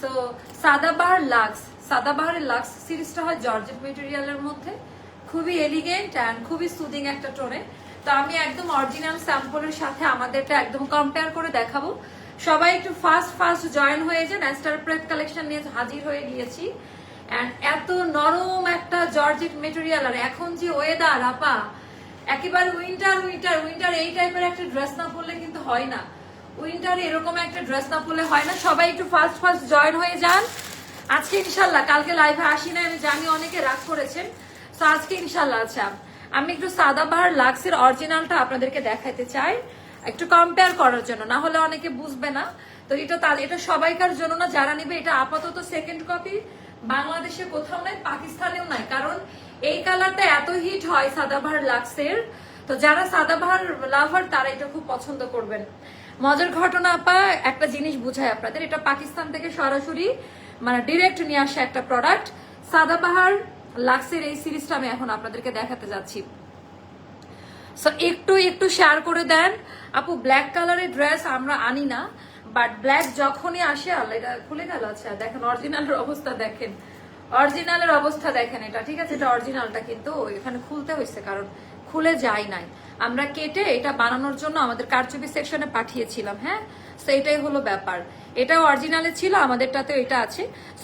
তো? Sadabahar lux lux সিরিজটা হয় মধ্যে। খুবই এলিগেন্ট খুবই সুদিং একটা টোনে তো আমি একদম অরিজিনাল স্যাম্পলের সাথে আমাদেরটা একদম কম্পেয়ার করে দেখাবো। সবাই একটু ফাস্ট ফাস্ট জয়েন হয়ে যান। স্টার প্রেপ কালেকশন নিয়ে হাজির হয়ে গিয়েছি। অ্যান্ড এত নরম একটা জর্জেট মেটেরিয়াল আর এখন যে ওয়েদার আপা, একেবারে উইন্টার উইন্টার উইন্টার এই টাইপের একটা ড্রেস না পরলে কিন্তু হয় না। উইন্টার এরকম একটা ড্রেস না পরলে হয় না। সবাই একটু ফাস্ট ফাস্ট জয়েন হয়ে যান। আজকে ইনশাল্লাহ, কালকে লাইভে আসি না, আমি জানি অনেকে রাগ করেছেন। তো আজকে ইনশাল্লাহ আচ্ছা আমি একটু সাদাবাহার লাক্সের অরিজিনালটা আপনাদেরকে দেখাইতে চাই। একটু কম্পেয়ার করার জন্য, না হলে অনেকে বুঝবে না। তো এটা তাহলে এটা সবাইকার জন্য না, যারা নিবে এটা আপাতত সেকেন্ড কপি বাংলাদেশে কোথাও নাই, পাকিস্তানেও নাই। কারণ এই কালারটা এত হিট হয় সাদাবাহার লাক্সের। তো যারা সাদাবাহার লাভার তারা এটা খুব পছন্দ করবেন। মজার ঘটনা, আপা, একটা জিনিস বুঝায় আপনাদের। এটা পাকিস্তান থেকে সরাসরি মানে ডিরেক্ট নিয়ে আসা একটা প্রোডাক্ট সাদাবাহার লাক্সের এই সিরিজটা আমি এখন আপনাদেরকে দেখাতে যাচ্ছি। সো একটু একটু শেয়ার করে দেন। আপু ব্ল্যাক কালারের ড্রেস আমরা আনি না বাট ব্ল্যাক যখনই আসে, আল্লাহ এটা খুলে গেল আচ্ছা দেখেন অরিজিনালের অবস্থা দেখেন। অরিজিনালের অবস্থা দেখেন এটা, ঠিক আছে? এটা অরিজিনালটা কিন্তু এখানে খুলতে হয়েছে, কারণ খুলে যায় নাই। আমরা কেটে এটা বানানোর জন্য আমাদের কারচুপি সেকশনে পাঠিয়েছিলাম হ্যাঁ? তো এটাই হলো ব্যাপার। এটা অরিজিনালে ছিল আমাদেরটাতে এটা আছে।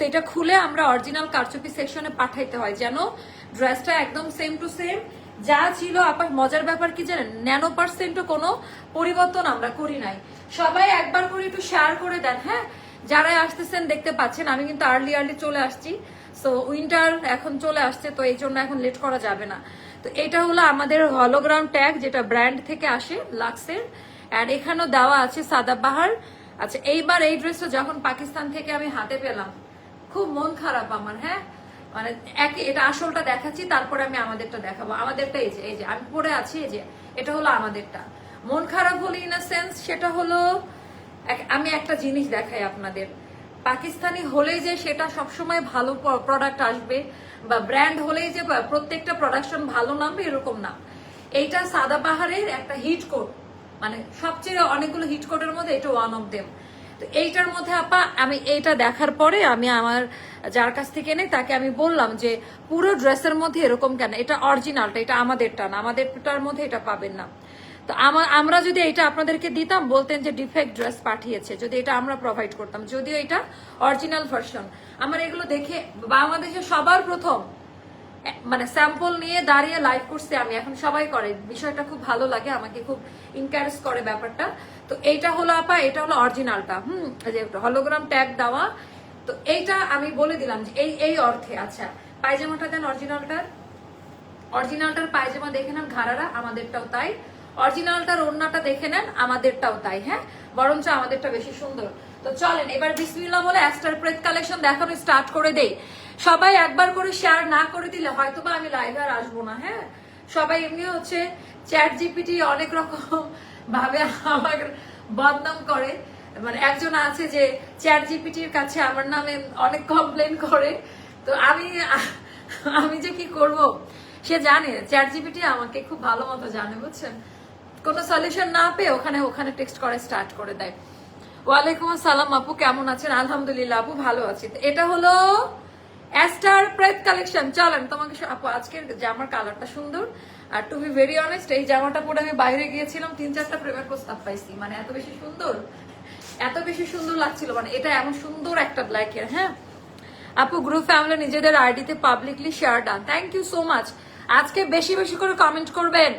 এটা খুলে আমরা অরিজিনাল কারচুপি সেকশনে পাঠাইতে হয়, যেন ড্রেসটা একদম সেম টু সেম যা ছিল আপনার মজার ব্যাপার কি জানেন? ন্যানো পার্সেন্টও কোনো পরিবর্তন আমরা করি নাই। সবাই একবার করে একটু শেয়ার করে দেন হ্যাঁ? যারাই আসতেছেন দেখতে পাচ্ছেন, আমি কিন্তু আর্লি আর্লি চলে আসছি। সো উইন্টার এখন চলে আসছে, তো এই জন্য এখন লেট করা যাবে না। তো এটা হলো আমাদের হলোগ্রাম ট্যাগ যেটা ব্র্যান্ড থেকে আসে লাক্সের অ্যান্ড এখানেও দেওয়া আছে সাদাবাহার আচ্ছা এইবার এই ড্রেসটা যখন পাকিস্তান থেকে আমি হাতে পেলাম, খুব মন খারাপ আমার হ্যাঁ? মানে এক এটা আসলটা দেখাচ্ছি, তারপরে আমি আমাদেরটা দেখাবো। আমাদেরটা এই যে এই যে, আমি পরে আছি, এই যে, এটা হলো আমাদেরটা। মন খারাপ হলো ইন সেন্স সেটা হলো আমি একটা জিনিস দেখাই আপনাদের। পাকিস্তানি হলেই যে সেটা সবসময় ভালো প্রোডাক্ট আসবে, বা ব্র্যান্ড হলেই যে প্রত্যেকটা প্রোডাকশন ভালো নামবে, এরকম না। এইটা সাদা পাহাড়ের একটা হিট কোড মানে সবচেয়ে অনেকগুলো হিট কোডের মধ্যে এটা ওয়ান অফ দেম তো এইটার মধ্যে আপা, আমি এইটা দেখার পরে আমি আমার যার কাছ থেকে নেই, তাকে আমি বললাম যে পুরো ড্রেসের মধ্যে এরকম কেন? এটা অরিজিনালটা, এটা আমাদেরটা না, আমাদেরটার মধ্যে এটা পাবেন না। তো আমার আমরা যদি এটা আপনাদেরকে দিতাম, বলতেন যে ডিফেক্ট ড্রেস পাঠিয়েছে, যদি এটা আমরা প্রোভাইড করতাম, যদিও এটা অরিজিনাল ভার্সন আমার এগুলো দেখে বাংলাদেশে সবার প্রথম মানে স্যাম্পল নিয়ে দাঁড়িয়ে লাইভ করছে আমি। এখন সবাই করে। বিষয়টা খুব ভালো লাগে, আমাকে খুব ইনকারেজ করে ব্যাপারটা। তো এইটা হলো আপা, এটা হলো অরিজিনালটা হুম যে হলোগ্রাম ট্যাগ দেওয়া। তো এইটা আমি বলে দিলাম যে এই এই অর্থে। আচ্ছা পায়জামাটা দেন অরিজিনালটার অরিজিনালটার পায়জামা দেখে নেন ঘাড়ারা, আমাদেরটাও তাই। অরিজিনালটার ওড়নাটা দেখে নেন, আমাদেরটাও তাই হ্যাঁ? বরঞ্চ আমাদেরটা বেশি সুন্দর। তো চলেন, এবার বিসমিল্লা বলে অ্যাস্টার প্রেত কালেকশন দেখানো স্টার্ট করে দেই। সবাই একবার করে শেয়ার না করে দিলে হয়তো বা আমি লাইভে আর আসব না হ্যাঁ? সবাই এমনি হচ্ছে চ্যাট জিপিটি অনেক রকম ভাবে আমার বদনাম করে। মানে একজন আছে যে চ্যাট জিপিটির কাছে আমার নামে অনেক কমপ্লেন করে। তো আমি আমি যে কি করব? সে জানে চ্যাট জিপিটি আমাকে খুব ভালো মতো জানে, বুঝছেন? কোনো সলিউশন না পেয়ে ওখানে ওখানে টেক্সট করে স্টার্ট করে দেয়। ওয়ালাইকুম আসসালাম আপু, কেমন আছেন? আলহামদুলিল্লাহ আপু, ভালো আছি। এটা হলো অ্যাস্টার প্রেত কালেকশন চলেন, তোমাকে আপু, আজকের জামার কালারটা সুন্দর। আর টু বি ভেরি অনেস্ট এই জামাটা পরে আমি বাইরে গিয়েছিলাম, তিন চারটা প্রেমের প্রস্তাব পাইছি। মানে এত বেশি সুন্দর, এত বেশি সুন্দর লাগছিল। মানে এটা এমন সুন্দর একটা ব্ল্যাকের হ্যাঁ? আপু গ্রুপ ফ্যামিলি নিজেদের আইডিতে publicly share done thank you so much আজকে বেশি বেশি করে কমেন্ট করবেন।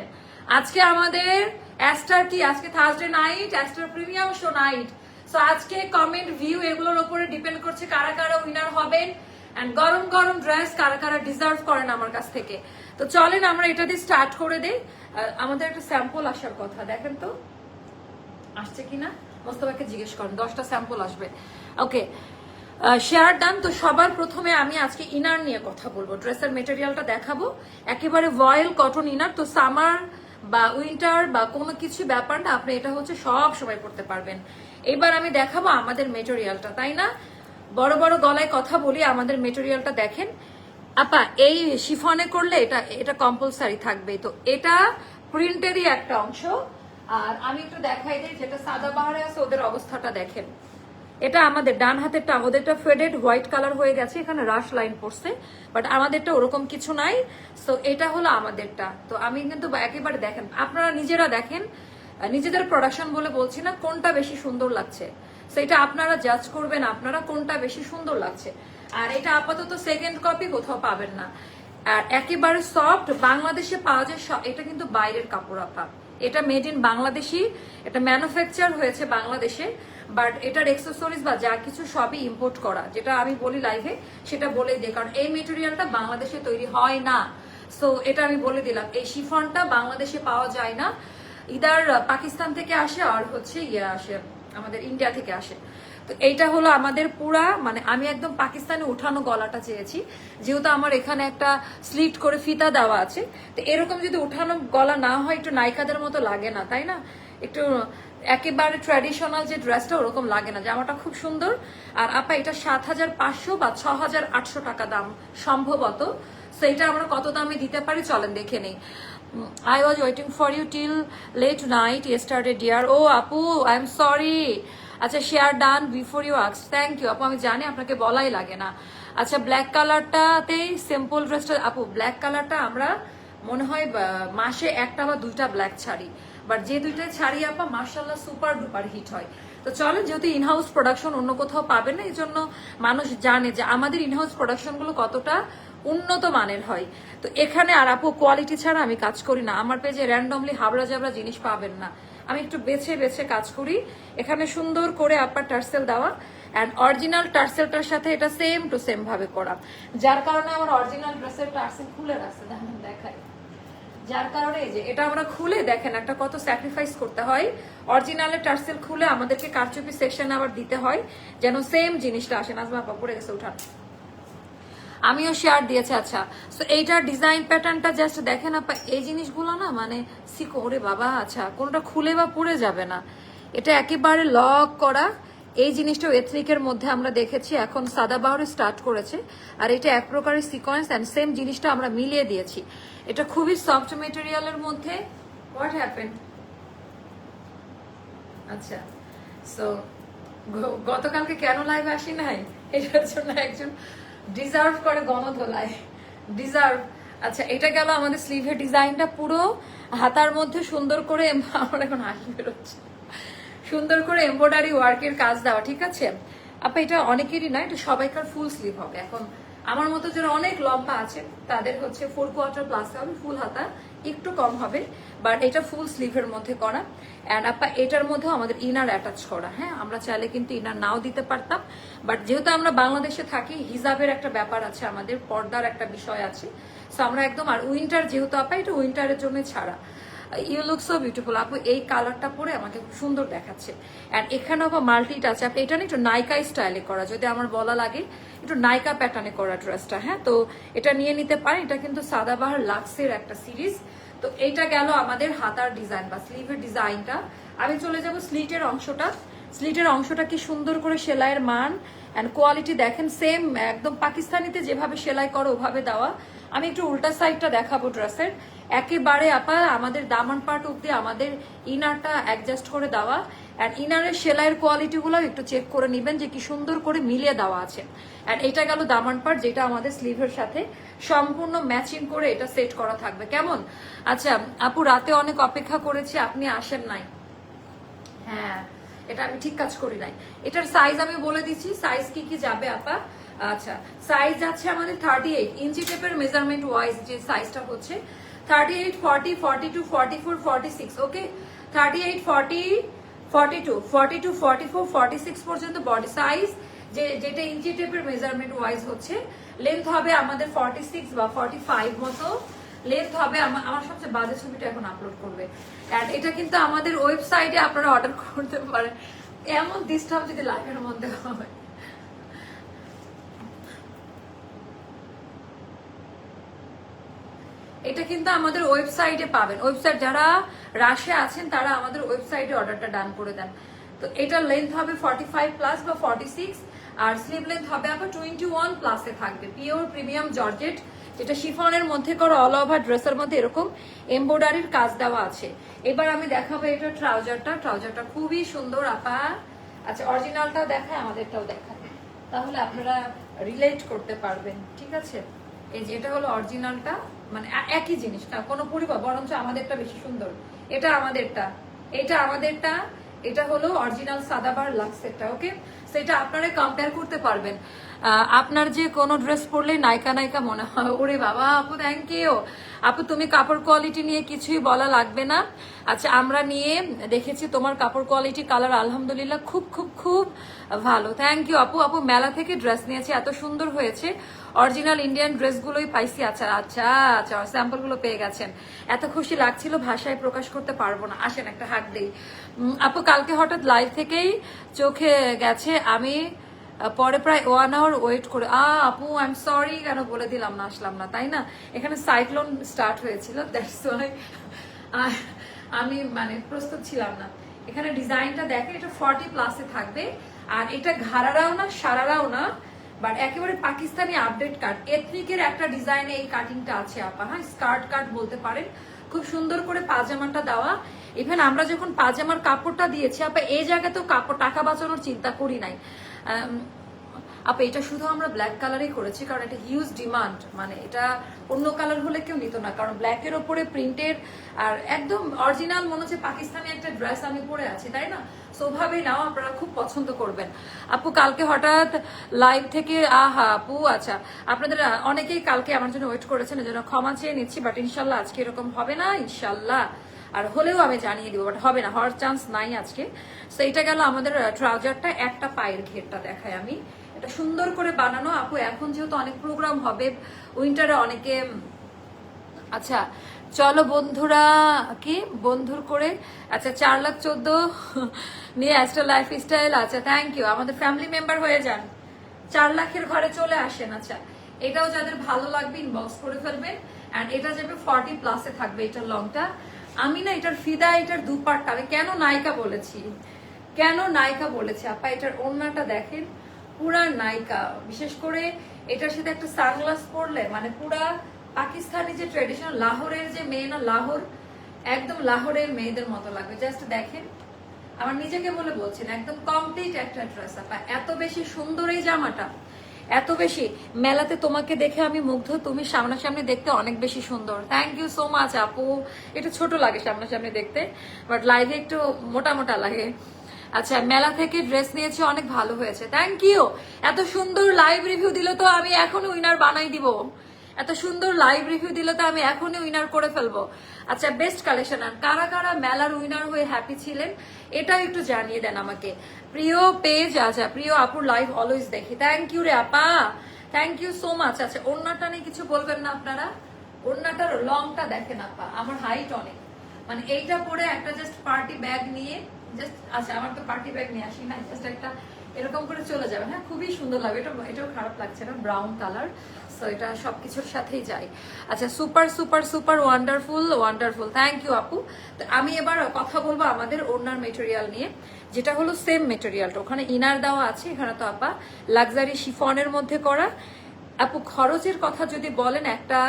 আজকে আমাদের অ্যাস্টার কি? আজকে Thursday night Aster premium show night so আজকে কমেন্ট ভিউ এগুলোর উপরে ডিপেন্ড করছে কারা কারা উইনার হবেন। এন্ড গরম গরম ড্রেস কারা কারা ডিজার্ভ করেন আমার কাছ থেকে। তো চলেন আমরা এটা দিয়ে স্টার্ট করে দেই। আমাদের একটা স্যাম্পল আসার কথা, দেখেন তো। আসছে কিনা মোস্তফাকে জিজ্ঞেস করেন, দশটা স্যাম্পল আসবে। ওকে শেয়ার ডান তো সবার প্রথমে আমি আজকে ইনার নিয়ে কথা বলব। ড্রেসের মেটেরিয়ালটা দেখাবো। একেবারে ভয়েল কটন ইনার, তো সামার বা উইন্টার বা কোনো কিছু ব্যাপার না, আপনি এটা হচ্ছে সব সময় পড়তে পারবেন। এবার আমি দেখাবো আমাদের মেটেরিয়ালটা তাই না? বড় বড় গলায় কথা বলি, আমাদের মেটেরিয়ালটা দেখেন। আপা, এই শিফনে করলে এটা এটা কম্পালসারি থাকবে তো এটা প্রিন্টেরই একটা অংশ। আর আমি একটু দেখাই দিই, যেটা সাদা বাহারে আছে, ওদের অবস্থাটা দেখেন। এটা আমাদের ডান হাতেরটা ওদেরটা ফেডেড হোয়াইট কালার হয়ে গেছে, এখানে রাশ লাইন পড়ছে বাট আমাদেরটা ওরকম কিছু নাই। সো এটা হলো আমাদেরটা। তো আমি কিন্তু একেবারে দেখেন, আপনারা নিজেরা দেখেন নিজেদের প্রোডাকশন বলে বলছি না, কোনটা বেশি সুন্দর লাগছে। সেটা আপনারা জাজ করবেন, আপনারা কোনটা বেশি সুন্দর লাগছে। আর এটা আপাতত সেকেন্ড কপি কোথাও পাবেন না। আর একেবারে সফট বাংলাদেশে পাওয়া যায় এটা কিন্তু বাইরের কাপড় আপা। এটা মেড ইন বাংলাদেশি, এটা ম্যানুফ্যাকচার হয়েছে বাংলাদেশে বাট এটার এক্সেসরিজ বা যা কিছু সবই ইম্পোর্ট করা। যেটা আমি বলি লাইভে সেটা বলেই দিই, কারণ এই মেটেরিয়ালটা বাংলাদেশে তৈরি হয় না। সো এটা আমি বলে দিলাম, এই শিফনটা বাংলাদেশে পাওয়া যায় না। ইদার, পাকিস্তান থেকে আসে, আর হচ্ছে ইয়ে আসে। আমাদের ইন্ডিয়া থেকে আসে। তো এইটা হলো আমাদের পুরা মানে আমি একদম পাকিস্তানে উঠানো গলাটা চেয়েছি। যেহেতু আমার এখানে একটা স্লিট করে ফিতা দেওয়া আছে, তো এরকম যদি উঠানো গলা না হয়, একটু নায়িকাদের মতো লাগে না, তাই না? একটু একেবারে ট্র্যাডিশনাল যে ড্রেসটা ওরকম লাগে না। জামাটা খুব সুন্দর। আর আপা, এটা সাত হাজার পাঁচশো বা ছ হাজার আটশো টাকা দাম সম্ভবত। সেইটা আমরা কত দামে দিতে পারি, চলেন দেখে নেই। I was waiting for you till late night yesterday dear ও আপু আই এম সরি আচ্ছা শেয়ার ডান বিফোর ইউ আক্স থ্যাংক ইউ আপু আমি জানি আপনাকে বলাই লাগে না। আচ্ছা ব্ল্যাক কালারটাতেই সিম্পল ড্রেসটা আপু ব্ল্যাক কালারটা আমরা মনে হয় মাসে একটা বা দুইটা ব্ল্যাক ছাড়ি। বাট যে দুইটা ছাড়ি, আপা মার্শাল্লাহ সুপার ডুপার হিট হয়। তো চলেন, যেহেতু ইনহাউস প্রোডাকশন অন্য কোথাও পাবেন না এই জন্য মানুষ জানে যে আমাদের ইনহাউস প্রোডাকশনগুলো কতটা উন্নত মানের হয়। তো এখানে আর আপু কোয়ালিটি ছাড়া আমি কাজ করি না। আমার পেজে র্যান্ডমলি হাবড়া জাবড়া জিনিস পাবেন না। আমি একটু বেছে বেছে কাজ করি। এখানে সুন্দর করে আপার টার্সেল দেওয়া অ্যান্ড অরিজিনাল টার্সেলটার সাথে এটা সেম টু সেম ভাবে করা। যার কারণে আমার অরিজিনাল ড্রেসের টার্সেল খুলে রাখছে দেখাই। যার কারণে যে এটা আমরা খুলে দেখেন একটা কত স্যাক্রিফাইস করতে হয়। অরিজিনালের টার্সেল খুলে আমাদেরকে কারচুপি সেকশন আবার দিতে হয়, যেন সেম জিনিসটা আসে। নাজমা আপা, পড়ে গেছে, উঠান। আমিও শেয়ার দিয়েছি আচ্ছা। তো এইটার ডিজাইন প্যাটার্নটা জাস্ট দেখেন আপা, এই জিনিসগুলো না মানে সিকো ওরে বাবা আচ্ছা কোনটা খুলে বা পড়ে যাবে না। এটা একেবারে লক করা এই জিনিসটা এথনিকের মধ্যে আমরা দেখেছি, এখন সাদাবাহরে স্টার্ট করেছে, আর এটা এক প্রকারের সিকোয়েন্স অ্যান্ড সেম জিনিসটা আমরা মিলিয়ে দিয়েছি। এটা খুবই সফট মেটেরিয়ালের মধ্যে। হোয়াট হ্যাপেন আচ্ছা সো গতকালকে কেন লাইভ আসি নাই? এটার জন্য একজন ডিজার্ভ করে গণধোলায় ডিজার্ভ আচ্ছা এটা গেল আমাদের স্লিভের ডিজাইনটা পুরো হাতার মধ্যে সুন্দর করে আমার এখন হাসি বেরোচ্ছে। সুন্দর করে এমব্রয়ডারি ওয়ার্কের কাজ দেওয়া, ঠিক আছে? আপা, এটা অনেকেরই না, এটা সবাইকার ফুল স্লিভ হবে। এখন আমার মতো যারা অনেক লম্বা আছে, তাদের হচ্ছে ফোর কোয়ার্টার প্লাস হবে ফুল হাতা, একটু কম হবে বাট এটা ফুল স্লিভের মধ্যে করা। অ্যান্ড আপা, এটার মধ্যেও আমাদের ইনার অ্যাটাচ করা হ্যাঁ? আমরা চাইলে কিন্তু ইনার নাও দিতে পারতাম বাট যেহেতু আমরা বাংলাদেশে থাকি, হিজাবের একটা ব্যাপার আছে আমাদের, পর্দার একটা বিষয় আছে। সো আমরা একদম, আর উইন্টার যেহেতু আপা, এটা উইন্টারের জন্য ছাড়া। ইউ লুক সো বিউটিফুল আপু, এই কালারটা পরে আমাকে খুব সুন্দর দেখাচ্ছে। অ্যান্ড এখানে আবার মাল্টি টাচ আপু এটা না একটু নাইকা স্টাইলে করা। যদি আমার বলা লাগে, একটু নাইকা প্যাটার্নে করা ড্রেসটা হ্যাঁ? তো এটা নিয়ে নিতে পারেন। এটা কিন্তু সাদাবাহার লাক্সের একটা সিরিজ তো এইটা গেল আমাদের হাতার ডিজাইন বা স্লিভের ডিজাইনটা আমি চলে যাব স্লিটের অংশটা। স্লিটের অংশটা কি সুন্দর করে সেলাইয়ের মান অ্যান্ড কোয়ালিটি দেখেন সেম একদম পাকিস্তানিতে যেভাবে সেলাই করো, ওভাবে দেওয়া। আমি একটু উল্টা সাইডটা দেখাবো ড্রেসের। একেবারে আপা, আমাদের দামান পার্ট অব্দি আমাদের ইনারটা অ্যাডজাস্ট করে দেওয়া। অ্যান্ড ইনারের সেলাইয়ের কোয়ালিটিগুলো একটু চেক করে নেবেন যে কি সুন্দর করে মিলিয়ে দেওয়া আছে। অ্যান্ড এটা গেল দামান পার্ট যেটা আমাদের স্লিভের সাথে সম্পূর্ণ ম্যাচিং করে এটা সেট করা থাকবে। কেমন? আচ্ছা আপু, রাতে অনেক অপেক্ষা করেছি, আপনি আসেন নাই। হ্যাঁ এটা আমি ঠিক কাজ করি নাই। এটার সাইজ আমি বলে দিচ্ছি সাইজ কি কি যাবে আপা? আচ্ছা সাইজ যাচ্ছে আমাদের থার্টি এইট ইঞ্চি টেপের মেজারমেন্ট ওয়াইজ যে সাইজটা হচ্ছে thirty eight forty forty two forty four forty six okay thirty eight forty forty two forty two forty four forty six পর্যন্ত বডি সাইজ যে, যেটা ইঞ্চি টেপের মেজারমেন্ট ওয়াইজ হচ্ছে লেন্থ হবে আমাদের ফর্টি সিক্স বা ফর্টি ফাইভ মতো লেন্থ হবে আমা- আমার সবচেয়ে বাজে ছবিটা এখন আপলোড করবে। আর এটা কিন্তু আমাদের ওয়েবসাইটে আপনারা অর্ডার করতে পারেন। এমন ডিস্টার্ব যদি লাইভের মধ্যে হয় এটা কিন্তু আমাদের ওয়েবসাইটে পাবেন। ওয়েবসাইট যারা রাশে আছেন, তারা আমাদের ওয়েবসাইটে অর্ডারটা ডান করে দেন। তো এটার লেন্থ হবে ফর্টি ফাইভ প্লাস বা ফর্টি সিক্স আর স্লিভ লেন্থ হবে আবার টোয়েন্টি ওয়ান প্লাসে থাকবে। পিওর প্রিমিয়াম জর্জেট, যেটা শিফনের মধ্যে করা অল ওভার ড্রেসের মধ্যে এরকম এমব্রয়ডারির কাজ দেওয়া আছে। এবার আমি দেখাবো এটা ট্রাউজারটা ট্রাউজারটা খুবই সুন্দর, আপা। আচ্ছা অরিজিনালটাও দেখায়, আমাদেরটাও দেখায়। তাহলে আপনারা রিলেট করতে পারবেন, ঠিক আছে? এই যে এটা হলো অরিজিনালটা মানে একই জিনিস না কোনো পরিবার, বরঞ্চ আমাদেরটা বেশি সুন্দর। এটা আমাদেরটা এটা আমাদেরটা, এটা হলো অরিজিনাল সাদাবার লাক্সেরটা ওকে সেটা আপনারা কম্পেয়ার করতে পারবেন। আপনার যে কোনো ড্রেস পরলে নায়িকা নায়িকা মনে হয়, ওরে বাবা, আপু থ্যাংক ইউ আপু, তুমি কাপড় কোয়ালিটি নিয়ে কিছুই বলা লাগবে না। আচ্ছা আমরা নিয়ে দেখেছি তোমার কাপড় কোয়ালিটি কালার আলহামদুলিল্লাহ খুব খুব খুব ভালো। থ্যাংক ইউ আপু। আপু, মেলা থেকে ড্রেস নিয়েছি, এত সুন্দর হয়েছে। অরিজিনাল ইন্ডিয়ান ড্রেসগুলোই পাইছি আচ্ছা আচ্ছা আচ্ছা স্যাম্পলগুলো পেয়ে গেছেন। এত খুশি লাগছিল, ভাষায় প্রকাশ করতে পারব না। আসেন, একটা হাত দেই। আপু, কালকে হঠাৎ লাইভ থেকেই চোখে গেছে। আমি পরে প্রায় ওয়ান আওয়ার ওয়েট করে, আ, আপু আই এম সরি কেন বলে দিলাম না, আসলাম না, তাই না? এখানে সাইক্লোন স্টার্ট হয়েছিল আমি মানে প্রস্তুত ছিলাম না। এখানে ডিজাইনটা দেখেন, এটা ফর্টি প্লাসে থাকবে। আর এটা ঘাড়ারাও না, সারারাও না বাট একেবারে পাকিস্তানি আপডেট কাট এথনিকের একটা ডিজাইনে এই কাটিংটা আছে, আপা। হ্যাঁ স্কার্ট কাট বলতে পারেন। খুব সুন্দর করে পাজামাটা দেওয়া। ইভেন আমরা যখন পাজামার কাপড়টা দিয়েছি, আপা, এই জায়গাতেও কাপড় টাকা বাঁচানোর চিন্তা করি নাই। আপা, এটা শুধু আমরা ব্ল্যাক কালারই করেছি, কারণ এটা হিউজ ডিমান্ড মানে এটা অন্য কালার হলে কেউ নিত না, কারণ ব্ল্যাকের ওপরে প্রিন্টের আর একদম অরিজিনাল মনে হচ্ছে পাকিস্তানি একটা ড্রেস আমি পরে আছি, তাই না? স্বভাবেই নাও আপনারা খুব পছন্দ করবেন। আপু, কালকে হঠাৎ লাইভ থেকে, আহা, আপু আচ্ছা আপনাদের অনেকেই কালকে আমার জন্য ওয়েট করেছেন, এজন্য ক্ষমা চেয়ে নিচ্ছি বাট ইনশাল্লাহ আজকে এরকম হবে না, ইনশাল্লাহ। আর হলেও আমি জানিয়ে দিব বাট হবে না, হওয়ার চান্স নাই আজকে। তো এটা গেল আমাদের ট্রাউজারটা একটা পায়ের ঘেরটা দেখায় আমি। এটা সুন্দর করে বানানো। আপু, এখন যেহেতু অনেক প্রোগ্রাম হবে উইন্টারে অনেকে আচ্ছা চলো বন্ধুরা, কি? বন্ধুর করে আচ্ছা চার লাখ চোদ্দ নিয়ে অ্যাস্ট্রা লাইফ স্টাইল আচ্ছা থ্যাংক ইউ আমাদের ফ্যামিলি মেম্বার হয়ে যান। চার লাখের ঘরে চলে আসেন আচ্ছা। এটাও যাদের ভালো লাগবে ইনবক্স করে ফেলবেন। অ্যান্ড এটা যাবে ফর্টি প্লাসে থাকবে এটার লংটা আমি না এটার ফিদা, এটার দুপাটটা, আমি কেন নায়িকা বলেছি? কেন নায়িকা বলেছে? আপা, এটার ওড়নাটা দেখেন। পুরা নায়িকা। বিশেষ করে এটার সাথে একটা সানগ্লাস পরলে মানে পুরা পাকিস্তানি যে ট্রেডিশনাল লাহোরের যে মেয়ে না, লাহোর, একদম লাহোরের মেয়েদের মতো লাগবে। জাস্ট দেখেন, আমার নিজেকে বলে বলছেন, একদম কমপ্লিট একটা ড্রেস আপা এত বেশি সুন্দর এই জামাটা, এত বেশি মেলাতে তোমাকে দেখে আমি মুগ্ধ, তুমি সামনাসামনি দেখতে অনেক বেশি সুন্দর। থ্যাংক ইউ সো মাচ আপু। একটু ছোট লাগে সামনাসামনি দেখতে বাট লাইভে একটু মোটা মোটা লাগে। আচ্ছা মেলা থেকে ড্রেস নিয়েছি, অনেক ভালো হয়েছে। থ্যাংক ইউ এত সুন্দর লাইভ রিভিউ দিলে তো আমি এখন উইনার বানাই দিব। এত সুন্দর লাইভ রিভিউ দিলে তো আমি এখনই উইনার করে ফেলব। আচ্ছা বেস্ট কালেকশন আর কারা কারা মেলার উইনার হয়ে হ্যাপি ছিলেন, এটাও একটু জানিয়ে দেন আমাকে। প্রিয় পেজ আচ্ছা প্রিয় আপুর লাইভ অলওয়েজ দেখি। থ্যাংক ইউ রে আপা। থ্যাংক ইউ সো মাচ আচ্ছা ওড়নাটা নিয়ে কিছু বলবেন না আপনারা? ওড়নাটার লংটা দেখেন আপা। আমার হাইট অনেক। মানে এইটা পরে একটা জাস্ট পার্টি ব্যাগ নিয়ে জাস্ট আচ্ছা আমার তো পার্টি ব্যাগ নিয়ে আসি, না জাস্ট একটা এরকম করে চলে যাবে। হ্যাঁ খুবই সুন্দর লাগবে এটা এটাও খারাপ লাগছে না ব্রাউন কালার সো এটা সবকিছুর সাথেই যায়। আচ্ছা super super super wonderful wonderful thank you আপু। তো আমি এবার কথা বলব আমাদের ওনার মেটেরিয়াল নিয়ে, যেটা হলো সেম মেটেরিয়ালটা ওখানে ইনার দেওয়া আছে, এখানে তো আপা লাক্সারি শিফনের মধ্যে করা। আপু, খরচের কথা যদি বলেন, একটা,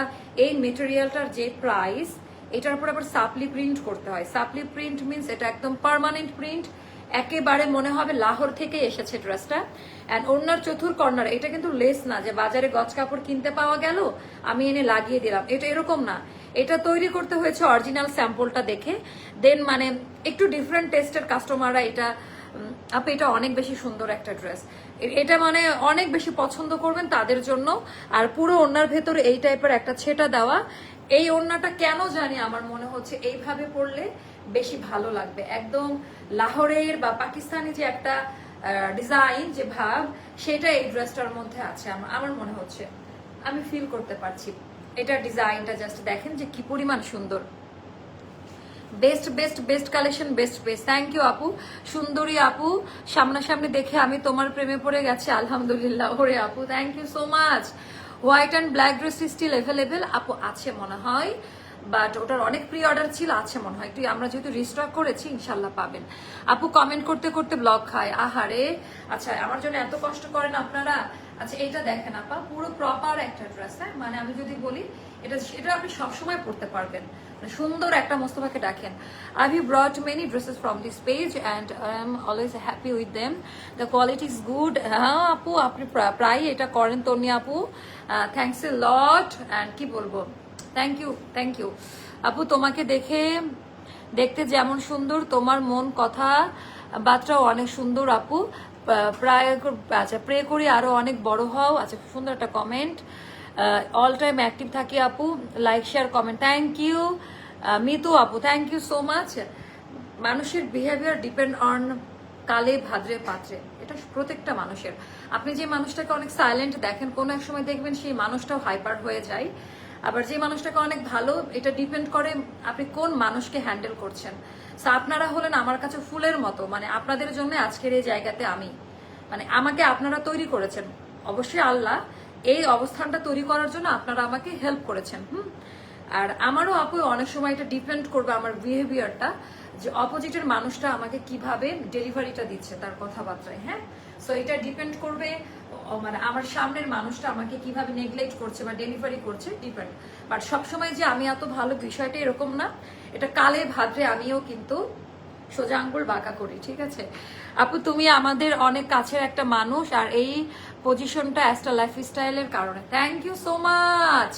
এই মেটেরিয়ালটার যে প্রাইস এটার উপর আবার সাপলি প্রিন্ট করতে হয়। সাপলি প্রিন্ট মিন্স এটা একদম পার্মানেন্ট প্রিন্ট একেবারে মনে হবে লাহোর থেকে এসেছে ড্রেসটা অ্যান্ড ওনার চতুর কর্নার এটা কিন্তু লেস না যে বাজারে গজ কাপড় কিনতে পাওয়া গেল, আমি এনে লাগিয়ে দিলাম। এটা এরকম না। এটা তৈরি করতে হয়েছে অরিজিনাল স্যাম্পলটা দেখে। দেন মানে একটু ডিফারেন্ট টেস্টের কাস্টমাররা এটা আপু, এটা অনেক বেশি সুন্দর একটা ড্রেস এটা মানে অনেক বেশি পছন্দ করবেন তাদের জন্য। আর পুরো ওনার ভেতরে এই টাইপের একটা ছেটা দেওয়া। এই ওড়নাটা কেন জানি আমার মনে হচ্ছে এইভাবে পরলে বেশি ভালো লাগবে। একদম লাহোরের বা পাকিস্তানি যে একটা ডিজাইন যে ভাব, সেটা এই ড্রেসটার মধ্যে আছে আমার মনে হচ্ছে। আমি ফিল করতে পারছি। এটা ডিজাইনটা জাস্ট দেখেন যে কি পরিমাণ সুন্দর। Best best best collection best best thank you আপু। সুন্দরী আপু, সামনাসামনি দেখে আমি তোমার প্রেমে পড়ে গেছি। আলহামদুলিল্লাহ, ওরে আপু thank you so much white and black dress still available আপু, আছে মনে হয় বাট ওটার অনেক প্রি অর্ডার ছিল, আছে মনে হয়। তুই আমরা যেহেতু রিস্টক করেছি, ইনশাল্লাহ পাবেন। আপু কমেন্ট করতে করতে ব্লগ খায় আহারে আচ্ছা আমার জন্য এত কষ্ট করেন আপনারা। আচ্ছা এটা দেখেন আপা, পুরো প্রপার একটা ড্রেস হ্যাঁ? মানে আমি যদি বলি, এটা এটা আপনি সবসময় পড়তে পারবেন। সুন্দর একটা মোস্তফাকে ডাকেন। I have brought many dresses from this page and I am always happy with them the quality is good হ্যাঁ আপু, আপনি প্রা- প্রায় এটা করেন তনি আপু। থ্যাংকস এ লট অ্যান্ড কি বলব? থ্যাংক ইউ থ্যাংক ইউ আপু, তোমাকে দেখে, দেখতে যেমন সুন্দর, তোমার মন কথা বার্তাও অনেক সুন্দর, আপু। প্রায় আচ্ছা প্রে করি আরও অনেক বড় হও। আচ্ছা সুন্দর একটা কমেন্ট অল টাইম অ্যাক্টিভ থাকি, আপু। Like share comment thank you Mitu আপু থ্যাংক ইউ সো মাচ মানুষের বিহেভিয়ার ডিপেন্ড অন কালে ভাদ্রে পাত্রে। এটা প্রত্যেকটা মানুষের। আপনি যে মানুষটাকে অনেক সাইলেন্ট দেখেন, কোনো এক সময় দেখবেন সেই মানুষটাও হাইপার হয়ে যায়। আবার যে মানুষটাকে অনেক ভালো, এটা ডিপেন্ড করে আপনি কোন মানুষকে হ্যান্ডেল করছেন। আপনারা হলেন আমার কাছে ফুলের মতো মানে আপনাদের জন্য আজকের এই জায়গাতে আমি। মানে আমাকে আপনারা তৈরি করেছেন। অবশ্যই আল্লাহ এই অবস্থানটা তৈরি করার জন্য আপনারা আমাকে হেল্প করেছেন, হুম? আর আমারও আপু অনেক সময় এটা ডিপেন্ড করবে আমার বিহেভিয়ারটা যে অপোজিটের মানুষটা আমাকে কীভাবে ডেলিভারিটা দিচ্ছে তার কথাবার্তায় হ্যাঁ? সো এটা ডিপেন্ড করবে মানে আমার সামনের মানুষটা আমাকে কীভাবে নেগলেক্ট করছে বা ডেলিভারি করছে ডিপেন্ড বাট সবসময় যে আমি এত ভালো বিষয়টা এরকম না, এটা কালে ভাদ্রে আমিও কিন্তু সোজা আঙ্গুল বাঁকা করি, ঠিক আছে? আপু, তুমি আমাদের অনেক কাছের একটা মানুষ আর এই পজিশনটা অ্যাস্টা লাইফ স্টাইলের কারণে। থ্যাংক ইউ সো মাচ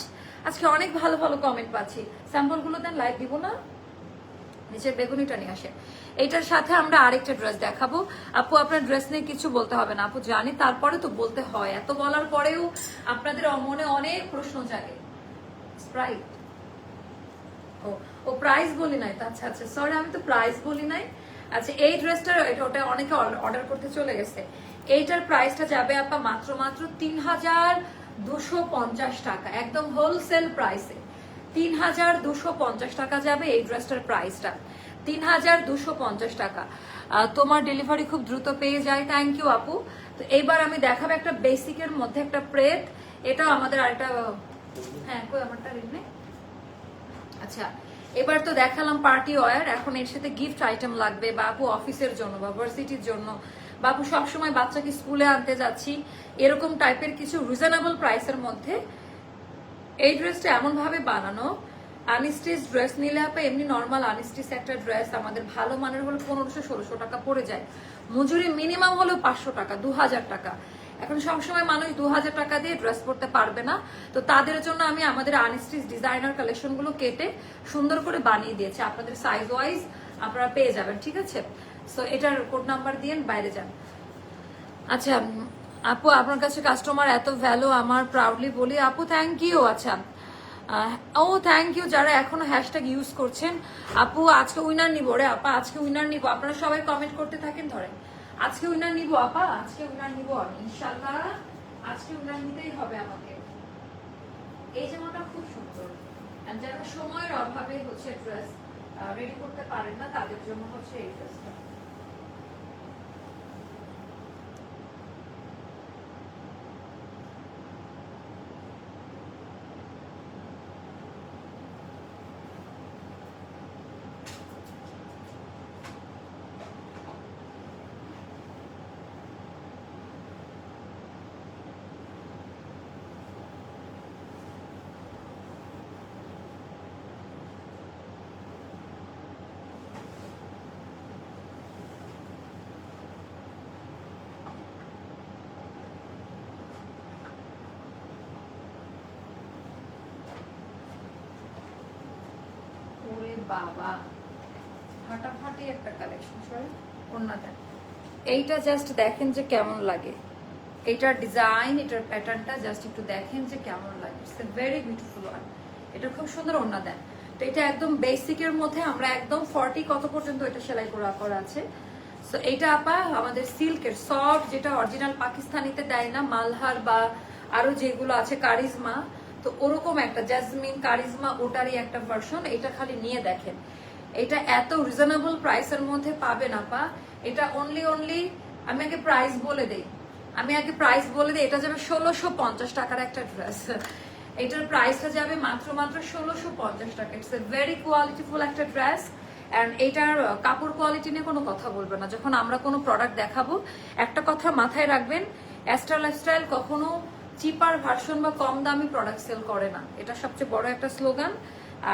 আজকে অনেক ভালো ভালো কমেন্ট পাচ্ছি। স্যাম্পলগুলো দেন লাইক দিব না? নিচের বেগুনিটা নিয়ে আসে এইটার সাথে আমরা আরেকটা ড্রেস দেখাবো। আপু, আপনার ড্রেস নিয়ে কিছু বলতে হবে না। আপু জানি, তারপরে তো বলতে হয়। এত বলার পরেও আপনাদের মনে অনেক প্রশ্ন জাগে। স্প্রাইট ও ও প্রাইস বলি নাই। আচ্ছা আচ্ছা সরি আমি তো প্রাইস বলি নাই। আচ্ছা এই ড্রেসটার এটা ওটা অনেকে অর্ডার করতে চলে গেছে। এইটার প্রাইসটা যাবে আপা মাত্র মাত্র তিন হাজার দুশো পঞ্চাশ টাকা, একদম হোলসেল প্রাইসে তিন হাজার দুশো পঞ্চাশ টাকা যাবে এই ড্রেসটার প্রাইসটা তিন হাজার দুশো পঞ্চাশ টাকা। তোমার ডেলিভারি খুব দ্রুত পেয়ে যায়। থ্যাংক ইউ আপু। তো এইবার আমি দেখাবো একটা বেসিকের মধ্যে একটা প্রেত এটাও আমাদের আরেকটা হ্যাঁ কই আমারটা আচ্ছা এবার তো দেখালাম পার্টি ওয়ার এখন এর সাথে গিফট আইটেম লাগবে বা আপু অফিসের জন্য বা ভার্সিটির জন্য। বাবু, সবসময় বাচ্চাকে স্কুলে আনতে যাচ্ছি। এরকম টাইপের কিছু রিজনেবল প্রাইসের মধ্যে এই ড্রেসটা এমন ভাবে বানানো। আনস্টিচ ড্রেস নিলে আপা এমনি নর্মাল আনস্টিচ একটা ড্রেস আমাদের ভালো মানের হলে পনেরোশো, ষোলোশো টাকা পড়ে যায়। মজুরি মিনিমাম হলেও পাঁচশো টাকা দু হাজার টাকা। এখন সবসময় মানুষ দু হাজার টাকা দিয়ে ড্রেস পরতে পারবে না। তো তাদের জন্য আমি আমাদের আনস্টিচ ডিজাইনার কালেকশনগুলো কেটে সুন্দর করে বানিয়ে দিয়েছি। আপনাদের সাইজ ওয়াইজ আপনারা পেয়ে যাবেন, ঠিক আছে? সো এটার কোড নাম্বার দিয়ে বাইরে যান। আচ্ছা আপু, আপনার কাছে কাস্টমার এত ভ্যালু আমার প্রাউডলি বলি, আপু থ্যাংক ইউ আচ্ছা। ও থ্যাংক ইউ যারা এখনও হ্যাশট্যাগ ইউজ করছেন, আপু, আজকে উইনার নিবো। রে আপা, আজকে উইনার নিবো। আপনারা সবাই কমেন্ট করতে থাকেন, ধরেন। আজকে উইনার নিব, আপা, আজকে উইনার নিবো আমি। ইনশাল্লাহ আজকে উইনার নিতেই হবে আমাকে। এই জামাটা খুব সুন্দর। যারা সময়ের অভাবে হচ্ছে ড্রেস রেডি করতে পারেন না, তাদের জন্য হচ্ছে এই ড্রেসটা ওরে বাবা। ফাটাফাটি একটা কালেকশন সরি অন্যটা এইটা জাস্ট দেখেন যে কেমন লাগে। এইটার ডিজাইন এটার প্যাটার্নটা জাস্ট একটু দেখেন যে কেমন লাগে। It's a very beautiful one এটা খুব সুন্দর ওন্না দেন। তো এটা একদম বেসিকের মধ্যে আমরা একদম ফর্টি কত পর্যন্ত এটা সেলাই করা করা আছে। সো এইটা আপা, আমাদের সিল্কের সফট যেটা অরিজিনাল পাকিস্তানিতে দেয় না, মালহার বা আরও যেগুলো আছে, কারিজমা তো ওরকম একটা জ্যাসমিন কারিজমা ওটারই একটা ভার্সন এটা খালি নিয়ে দেখেন। এটা এত রিজনেবল প্রাইসের মধ্যে পাবেন আপা। এটা অনলি অনলি আমি আগে প্রাইস বলে দেই। আমি আগে প্রাইস বলে দিই, এটা যাবে ষোলোশো পঞ্চাশ টাকার একটা ড্রেস এটার প্রাইসটা যাবে মাত্র মাত্র ষোলোশো পঞ্চাশ টাকা। ইটস এ ভেরি কোয়ালিটিফুল একটা ড্রেস অ্যান্ড এটার কাপড় কোয়ালিটি নিয়ে কোনো কথা বলবে না। যখন আমরা কোনো প্রোডাক্ট দেখাবো, একটা কথা মাথায় রাখবেন অ্যাস্ট্রা লাইফস্টাইল কখনো চিপার ভার্সন বা কম দামি প্রোডাক্ট সেল করে না। এটা সবচেয়ে বড় একটা স্লোগান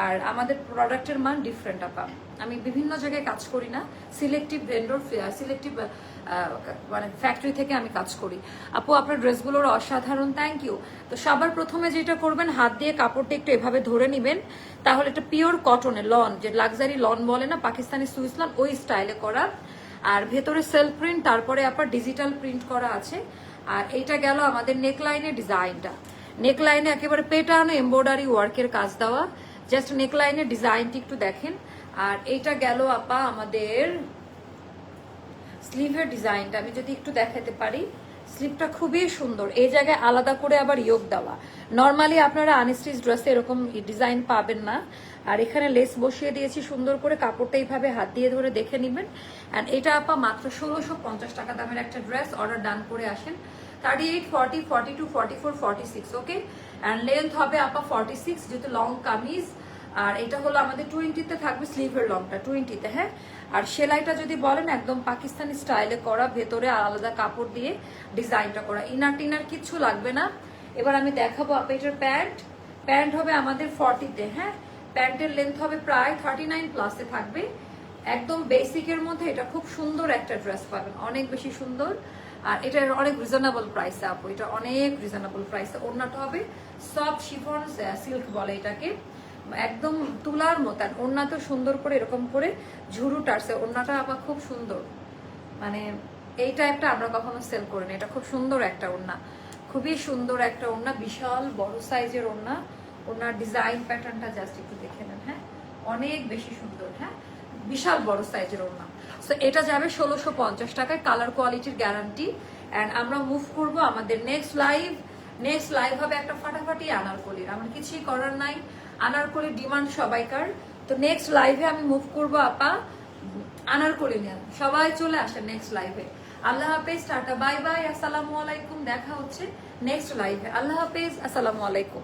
আর আমাদের প্রোডাক্টের মান ডিফারেন্ট আপা। আমি বিভিন্ন জায়গায় কাজ করি না। সিলেক্টিভ ভেন্ডর সিলেক্টিভ মানে ফ্যাক্টরি থেকে আমি কাজ করি। আপু, আপনার ড্রেসগুলোর অসাধারণ থ্যাংক ইউ তো সবার প্রথমে যেটা করবেন, হাত দিয়ে কাপড়টা একটু এভাবে ধরে নেবেন। তাহলে এটা পিওর কটনের লন যে লাক্সারি লন বলে না, পাকিস্তানি সুইস লন ওই স্টাইলে করা। আর ভেতরে সেলফ প্রিন্ট তারপরে আপনার ডিজিটাল প্রিন্ট করা আছে। আর এইটা গেল আমাদের নেকলাইনের ডিজাইনটা নেকলাইনে একেবারে পেটানো এমব্রয়ডারি ওয়ার্কের কাজ দেওয়া। জাস্ট নেকলাইনের ডিজাইনটি একটু দেখেন। আর এইটা গেল আপা আমাদের স্লিভের ডিজাইনটা আমি যদি একটু দেখাতে পারি স্লিভটা খুবই সুন্দর। এই জায়গায় আলাদা করে আবার ইয়োগ দেওয়া। নর্মালি আপনারা আনস্টিচ ড্রেসে এরকম ডিজাইন পাবেন না। আর এখানে লেস বসিয়ে দিয়েছি সুন্দর করে, কাপড়টা এইভাবে হাত দিয়ে ধরে দেখে নেবেন। অ্যান্ড এটা আপা মাত্র ষোলোশো পঞ্চাশ টাকা দামের একটা ড্রেস অর্ডার ডান করে আসেন। Thirty eight forty forty two forty four forty six okay and length হবে আপা ফর্টি সিক্স যেহেতু লং কামিজ। আর এটা হলো আমাদের টোয়েন্টিতে থাকবে স্লিভের লংটা টোয়েন্টিতে হ্যাঁ? আর সেলাইটা যদি বলেন, একদম পাকিস্তানি স্টাইলে করা, ভেতরে আলাদা কাপড় দিয়ে ডিজাইনটা করা। ইনার টিনার কিচ্ছু লাগবে না। এবার আমি দেখাবো এটার প্যান্ট। প্যান্ট হবে আমাদের ফর্টিতে হ্যাঁ? প্যান্টের লেন্থ হবে প্রায় থার্টি নাইন প্লাসে থাকবে। একদম বেসিকের মধ্যে এটা খুব সুন্দর একটা ড্রেস পাবেন। অনেক বেশি সুন্দর। আর এটার অনেক রিজনেবল প্রাইসে আপু, এটা অনেক রিজনেবল প্রাইসে ওড়নাটা হবে সফট শিফন সিল্ক বলে এটাকে। একদম তুলার মতন ওড়না তো সুন্দর করে, এরকম করে ঝুরু টারছে। ওড়নাটা আবার খুব সুন্দর। মানে এই টাইপটা আমরা কখনো সেল করিনি। এটা খুব সুন্দর একটা ওড়না। খুবই সুন্দর একটা ওড়না। বিশাল বড় সাইজের ওড়না। ওনার ডিজাইন প্যাটার্নটা জাস্ট একটু দেখে নেন হ্যাঁ? অনেক বেশি সুন্দর হ্যাঁ? বিশাল বড় সাইজের ওড়না। সো এটা যাবে ষোলোশো পঞ্চাশ টাকায় কালার কোয়ালিটির গ্যারান্টি অ্যান্ড আমরা মুভ করব আমাদের নেক্সট লাইভ নেক্সট লাইভ হবে একটা ফাটাফাটি আনারকলির। আমার কিছুই করার নাই আনারকলির ডিমান্ড সবাইকার। তো নেক্সট লাইভে আমি মুভ করব আপা, আনারকলি নিয়ে। সবাই চলে আসেন নেক্সট লাইভে আল্লাহ হাফেজ, টাটা বাই বাই আসসালামু আলাইকুম। দেখা হচ্ছে নেক্সট লাইভে আল্লাহ হাফেজ, আসসালামু আলাইকুম।